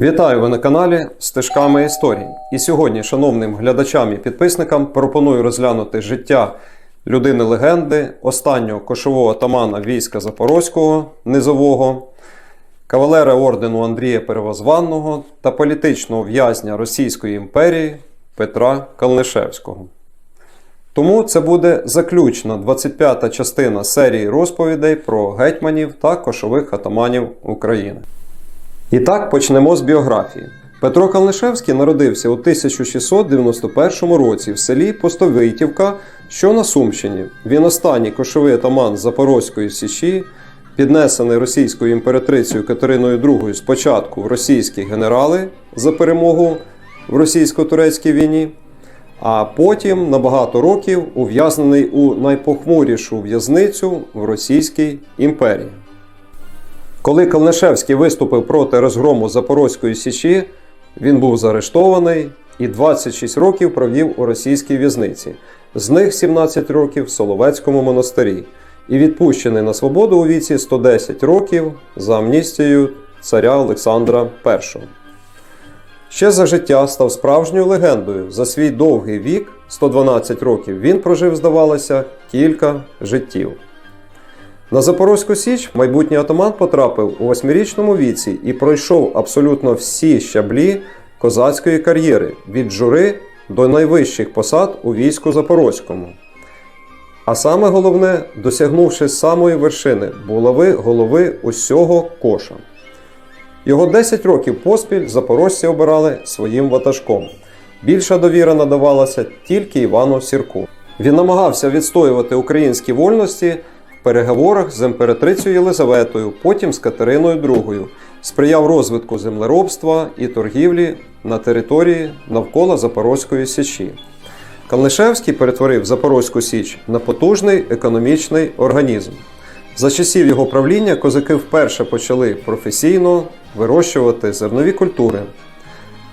Вітаю ви на каналі Стежками історії. І сьогодні, шановним глядачам і підписникам, пропоную розглянути життя людини легенди, останнього кошового атамана війська Запорозького низового, кавалера ордену Андрія Перевозванного та політичного в'язня Російської імперії Петра Калнишевського. Тому це буде заключна 25-та частина серії розповідей про гетьманів та кошових атаманів України. І так почнемо з біографії. Петро Калнишевський народився у 1691 році в селі Постовитівка, що на Сумщині. Він останній кошовий атаман Запорозької Січі, піднесений російською імператрицею Катериною II спочатку в російські генерали за перемогу в російсько-турецькій війні, а потім на багато років ув'язнений у найпохмурішу в'язницю в Російській імперії. Коли Калнишевський виступив проти розгрому Запорозької Січі, він був заарештований і 26 років провів у російській в'язниці, з них 17 років в Соловецькому монастирі, і відпущений на свободу у віці 110 років за амністією царя Олександра І. Ще за життя став справжньою легендою. За свій довгий вік, 112 років, він прожив, здавалося, кілька життів. На Запорозьку Січ майбутній атаман потрапив у восьмирічному віці і пройшов абсолютно всі щаблі козацької кар'єри від жури до найвищих посад у війську Запорозькому. А саме головне, досягнувши самої вершини булави голови усього коша. Його 10 років поспіль запорожці обирали своїм ватажком. Більша довіра надавалася тільки Івану Сірку. Він намагався відстоювати українські вольності переговорах з імператрицею Єлизаветою, потім з Катериною II, сприяв розвитку землеробства і торгівлі на території навколо Запорозької Січі. Калнишевський перетворив Запорозьку Січ на потужний економічний організм. За часів його правління козаки вперше почали професійно вирощувати зернові культури.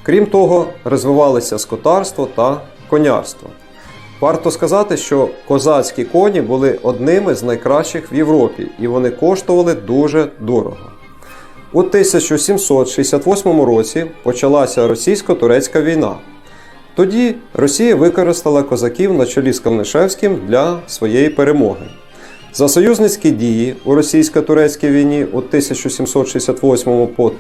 Крім того, розвивалися скотарство та конярство. Варто сказати, що козацькі коні були одними з найкращих в Європі і вони коштували дуже дорого. У 1768 році почалася російсько-турецька війна. Тоді Росія використала козаків на чолі з Калнишевським для своєї перемоги. За союзницькі дії у російсько-турецькій війні у 1768 по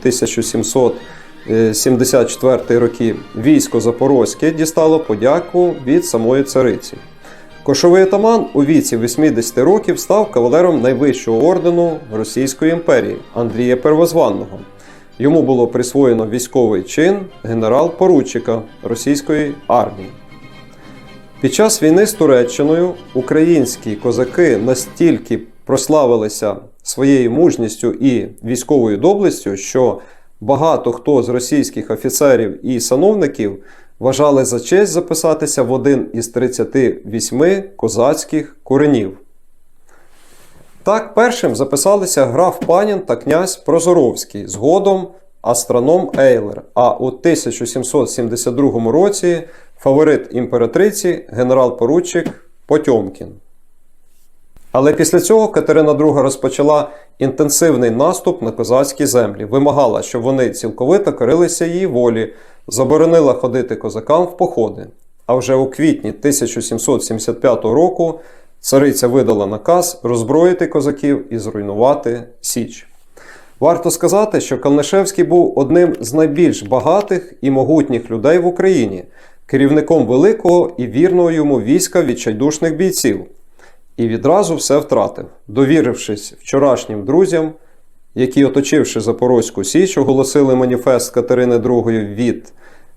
1774 роки військо Запорозьке дістало подяку від самої цариці. Кошовий атаман у віці 80 років став кавалером найвищого ордену Російської імперії Андрія Первозванного. Йому було присвоєно військовий чин генерал-поручика російської армії. Під час війни з Туреччиною українські козаки настільки прославилися своєю мужністю і військовою доблестю, що багато хто з російських офіцерів і сановників вважали за честь записатися в один із 38 козацьких коренів. Так, першим записалися граф Панін та князь Прозоровський, згодом астроном Ейлер, а у 1772 році фаворит імператриці генерал-поручик Потьомкін. Але після цього Катерина II розпочала інтенсивний наступ на козацькі землі, вимагала, щоб вони цілковито корилися її волі, заборонила ходити козакам в походи. А вже у квітні 1775 року цариця видала наказ роззброїти козаків і зруйнувати Січ. Варто сказати, що Калнишевський був одним з найбільш багатих і могутніх людей в Україні, керівником великого і вірного йому війська відчайдушних бійців. І відразу все втратив, довірившись вчорашнім друзям, які, оточивши Запорозьку Січ, оголосили маніфест Катерини II від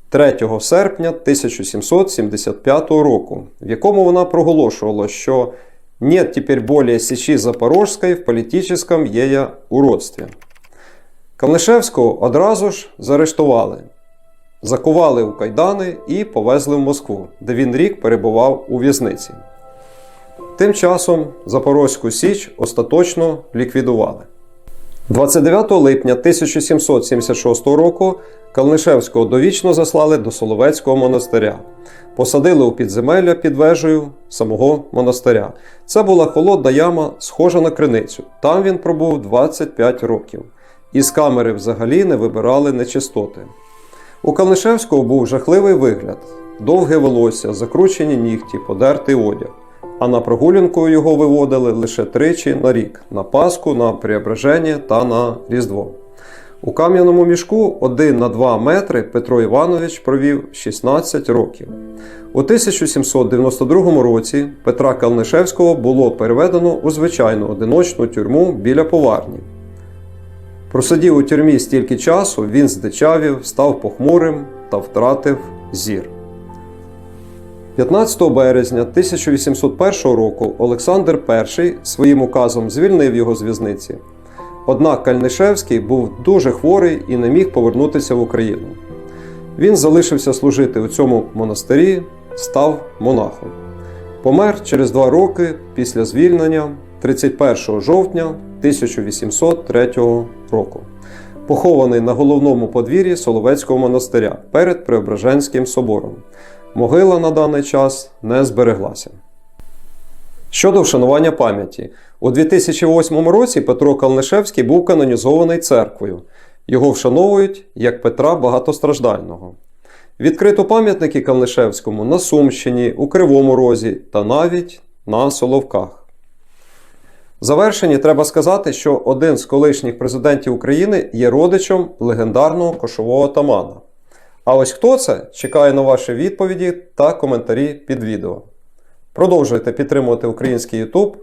3 серпня 1775 року, в якому вона проголошувала, що нет теперь более Січі Запорожської в політичному її уродстві. Калнишевського одразу ж заарештували, закували у кайдани і повезли в Москву, де він рік перебував у в'язниці. Тим часом Запорозьку Січ остаточно ліквідували. 29 липня 1776 року Калнишевського довічно заслали до Соловецького монастиря, посадили у підземелля під вежею самого монастиря. Це була холодна яма, схожа на криницю. Там він пробув 25 років. і з камери взагалі не вибирали нечистоти. У Калнишевського був жахливий вигляд: довге волосся, закручені нігті, подертий одяг. А на прогулянку його виводили лише тричі на рік: на Пасху, на Преображення та на Різдво. У кам'яному мішку 1 на 2 метри Петро Іванович провів 16 років. У 1792 році Петра Калнишевського було переведено у звичайну одиночну тюрму біля поварні. Просидів у тюрмі стільки часу, він здичавів, став похмурим та втратив зір. 15 березня 1801 року Олександр І своїм указом звільнив його з в'язниці. Однак Кальнишевський був дуже хворий і не міг повернутися в Україну. Він залишився служити у цьому монастирі, став монахом. Помер через два роки після звільнення 31 жовтня 1803 року. Похований на головному подвір'ї Соловецького монастиря перед Преображенським собором. Могила на даний час не збереглася. Щодо вшанування пам'яті, у 2008 році Петро Калнишевський був канонізований церквою. Його вшановують як Петра Багатостраждального. Відкрито пам'ятники Калнишевському на Сумщині, у Кривому Розі та навіть на Соловках. В завершенні треба сказати, що один з колишніх президентів України є родичем легендарного кошового атамана. А ось хто це? Чекаю на ваші відповіді та коментарі під відео. Продовжуйте підтримувати український YouTube